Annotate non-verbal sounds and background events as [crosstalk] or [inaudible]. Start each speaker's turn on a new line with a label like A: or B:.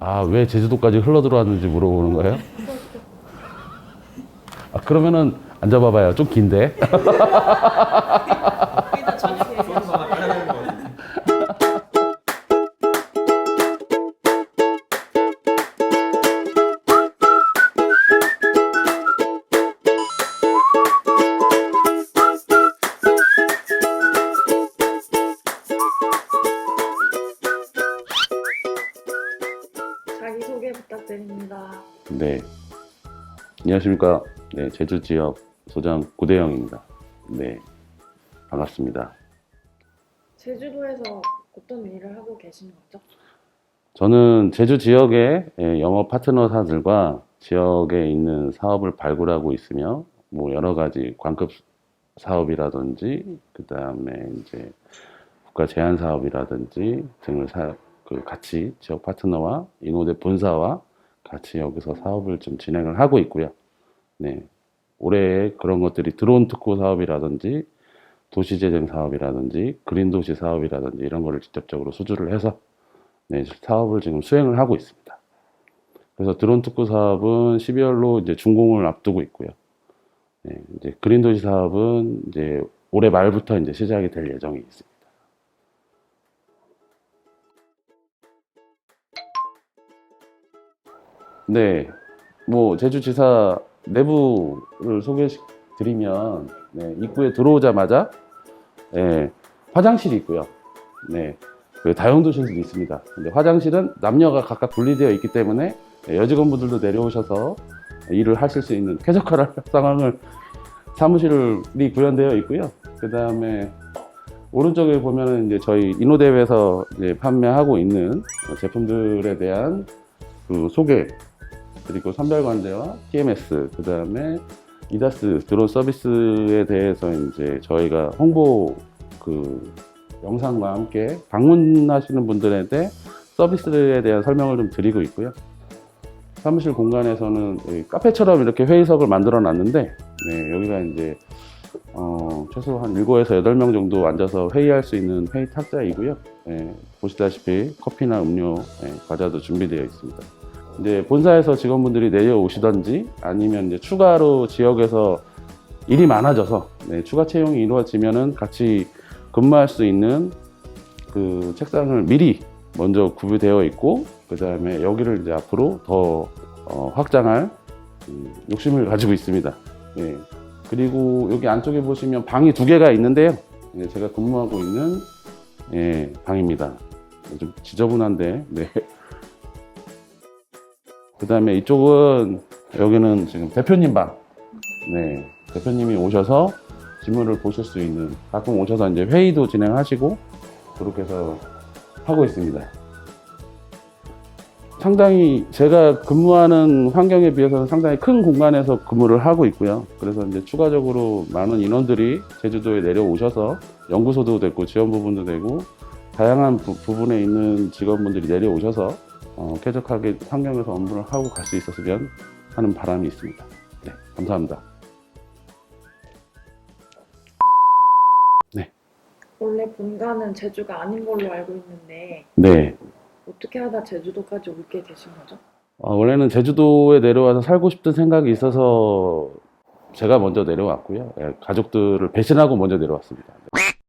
A: 아, 왜 제주도까지 흘러 들어왔는지 물어보는 거예요? 아, 그러면은 앉아봐봐요. 좀 긴데. [laughs]
B: 자기소개 부탁드립니다.
A: 네. 안녕하십니까. 네, 제주 지역 소장 구대영입니다. 네. 반갑습니다.
B: 제주도에서 어떤 일을 하고 계시는 거죠?
A: 저는 제주 지역의 예, 영업 파트너사들과 지역에 있는 사업을 발굴하고 있으며 뭐 여러 가지 광급 사업이라든지 그 다음에 이제 국가 제한 사업이라든지 등을 사, 그 같이 지역 파트너와 인호대 본사와 같이 여기서 사업을 좀 진행을 하고 있고요. 네. 올해 그런 것들이 드론 특구 사업이라든지 도시재생 사업이라든지 그린 도시 사업이라든지 이런 거를 직접적으로 수주를 해서 네, 사업을 지금 수행을 하고 있습니다. 그래서 드론 특구 사업은 12월로 이제 준공을 앞두고 있고요. 네, 이제 그린 도시 사업은 이제 올해 말부터 이제 시작이 될 예정이 있습니다. 네, 뭐 제주지사 내부를 소개드리면 네, 입구에 들어오자마자 네, 화장실이 있고요. 네, 그 다용도실도 있습니다. 근데 화장실은 남녀가 각각 분리되어 있기 때문에 네, 여직원분들도 내려오셔서 일을 하실 수 있는 쾌적한 [laughs] 상황을 사무실이 구현되어 있고요. 그 다음에 오른쪽에 보면은 이제 저희 인호대회에서 이제 판매하고 있는 제품들에 대한 그 소개 그리고 선별관제와 TMS 그 다음에 이다스 드론 서비스에 대해서 이제 저희가 홍보 그 영상과 함께 방문하시는 분들한테 서비스에 대한 설명을 좀 드리고 있고요. 사무실 공간에서는 카페처럼 이렇게 회의석을 만들어 놨는데 네, 여기가 이제 어, 최소 한 7에서 8명 정도 앉아서 회의할 수 있는 회의 탁자이고요. 네, 보시다시피 커피나 음료, 네, 과자도 준비되어 있습니다. 이제 본사에서 직원분들이 내려오시던지 아니면 이제 추가로 지역에서 일이 많아져서 네, 추가 채용이 이루어지면은 같이 근무할 수 있는 그 책상을 미리 먼저 구비되어 있고 그 다음에 여기를 이제 앞으로 더 어, 확장할 음, 욕심을 가지고 있습니다. 네. 그리고 여기 안쪽에 보시면 방이 두 개가 있는데요. 네, 제가 근무하고 있는 예, 방입니다. 좀 지저분한데 네. 그 다음에 이쪽은 여기는 지금 대표님 방. 네. 대표님이 오셔서 지문을 보실 수 있는 가끔 오셔서 이제 회의도 진행하시고 그렇게 해서 하고 있습니다. 상당히 제가 근무하는 환경에 비해서는 상당히 큰 공간에서 근무를 하고 있고요. 그래서 이제 추가적으로 많은 인원들이 제주도에 내려오셔서 연구소도 되고 지원 부분도 되고 다양한 부, 부분에 있는 직원분들이 내려오셔서 어, 쾌적하게 환경에서 업무를 하고 갈 수 있었으면 하는 바람이 있습니다. 네, 감사합니다.
B: 원래 본가는 제주가 아닌 걸로 알고 있는데
A: 네,
B: 어떻게 하다 제주도까지 오게 되신 거죠?
A: 어, 원래는 제주도에 내려와서 살고 싶은 생각이 있어서 제가 먼저 내려왔고요. 예, 가족들을 배신하고 먼저 내려왔습니다. 네.